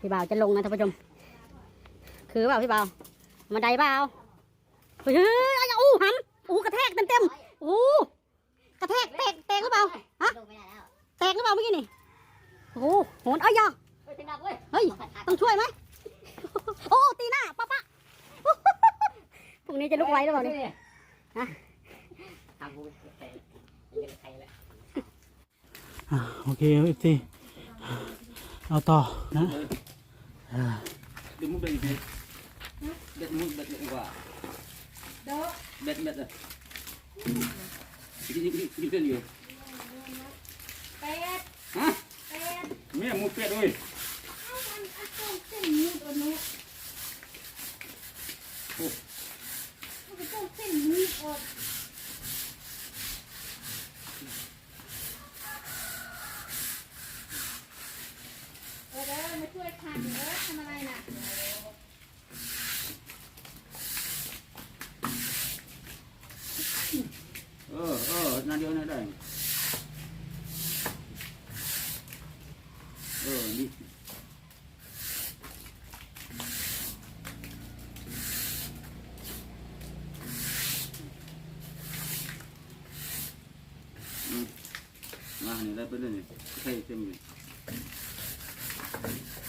พี่บ่าวจะลงนะท่านผู้ชม คือเปล่าพี่บ่าวมาได้เปล่าเฮ้ยอายาอู้หำอู้กระแทกเต็มเต็มอู้กระแทกแตกแตกหรือเปล่าฮะแตกหรือเปล่าเมื่อกี้นี่โอ้โหโหนอ้ยยาเฮ้ยต้องช่วยไหมโอ้ตีหน้าป้าป้าพรุ่งนี้จะลุกไหวหรือเปล่านี่ฮะทำกูใส่ยังใครแหละอะโอเคเอฟซี เอาต่อนะอ่า Được múc đây gì? Đất múc đất này quả. Đất đất rồi. Cái gì cái cái tên gì? เป็ด Hả? เป็ด Mẹ múc pet ơi. เอมาช่วยขันเด้อทำอะไรน่ะ Ờ ờ na điều này đây. Ờ đi. Ừ. Mà này đây bên đây này. Thay thêm này. Ừ. Có thấy luôn á. Xin ông thích này. Xin ông đi alo em. Nghe coi nghe. Đi. ผม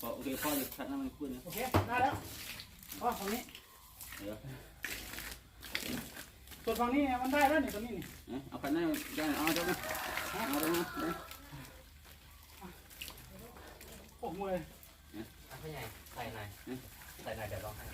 พอโอเคพ่อจะคัดน้ำมันขึ้นนะโอเคได้แล้วอ๋อฝั่งนี้เดี๋ยวส่วนฝั่งนี้มันได้แล้วนี่ตรงนี้นี่เอาคัดน้ำได้เอาตรงนี้เอาตรงนี้โอ้โหเลยผู้ใหญ่ใส่หน่อยใส่หน่อยเดี๋ยวร้องให้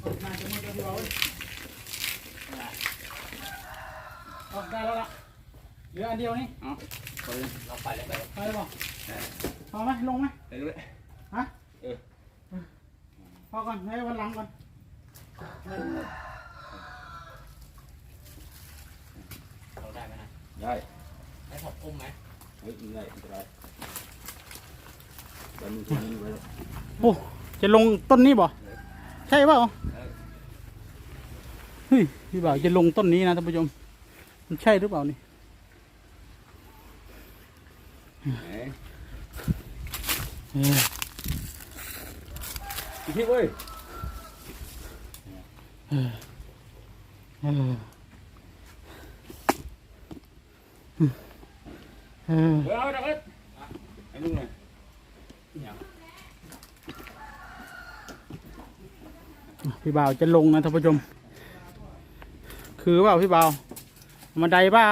เออมาจะมือเดียวที่เราเว้ ยอ๋อได้แล้วล่ะเหลืออันเดียวนี่เอาไปเลยเราไปเลยไปไปเลยบอกพอไหมลงไหมไปเลยพอก่อนให้วันหลังก่อนเราได้ไหมนะได้ให้ผมอุ้มไหมเฮ้ยได้ได้ไปมือคนนี้ไว้แล้วโอ้จะลงต้นนี้บ่ใช่เปล่าเฮ้ยพี่บ่าวจะลงต้นนี้นะท่านผู้ชม มันใช่หรือเปล่านี่เฮ้ยเอออีกทีเว้ยเออเออเออเดี๋ยวเอาเดี๋ยวเอาไอ้ลุงหน่อยพี่บ่าวจะลงนะท่านผู้ชม คือเปล่าพี่บ่าว มาไดเปล่า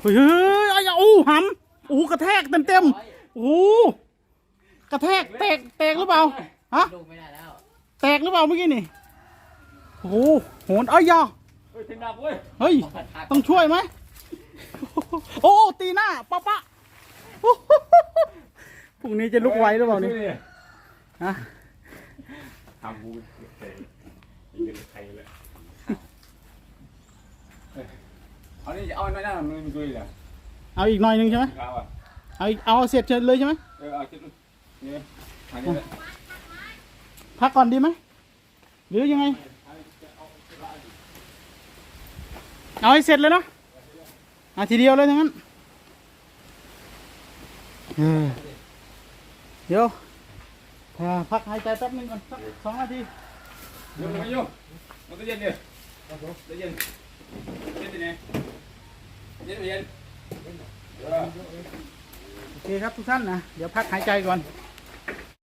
เฮ้ยเฮ้ยเอาอย่าอู้หำอู้กระแทกเต็มเต็มๆโอ้กระแทกแตกแตกหรือเปล่าฮะลงไม่ได้แล้วแตกหรือเปล่าเมื่อกี้นี่โอ้โหโหนเอ้ยาเฮ้ยถึงดับเว้ยเฮ้ยต้องช่วยไหมโอ้ตีหน้าป้าป้าพรุ่งนี้จะลุกไหวหรือเปล่านี่ฮะทำกูใส่ยังใครเลย เอานี่เอาหน้าหน้ามันมีตัวเหรอเอาอีกหน่อยหนึงใช่ไหมเอาอะเอาอีกเอาเสร็จเฉยเลยใช่ไหมเออเอาคิดดูนี่อันนี้แหละพักก่อนดีไหมหรือยังไง เอาให้เสร็จเลยเนาะเอาทีเดียวเลยทั้งนั้นเออเดี๋ยวอ่าพักหายใจแป๊บนึงก่อนสักสองนาทีโยนมาโยนมันก็เย็นดิเย็นเย็นดิเนี่ยเย็น เย็นเออโอเคครับทุกท่านนะ เดี๋ยวพักหายใจก่อน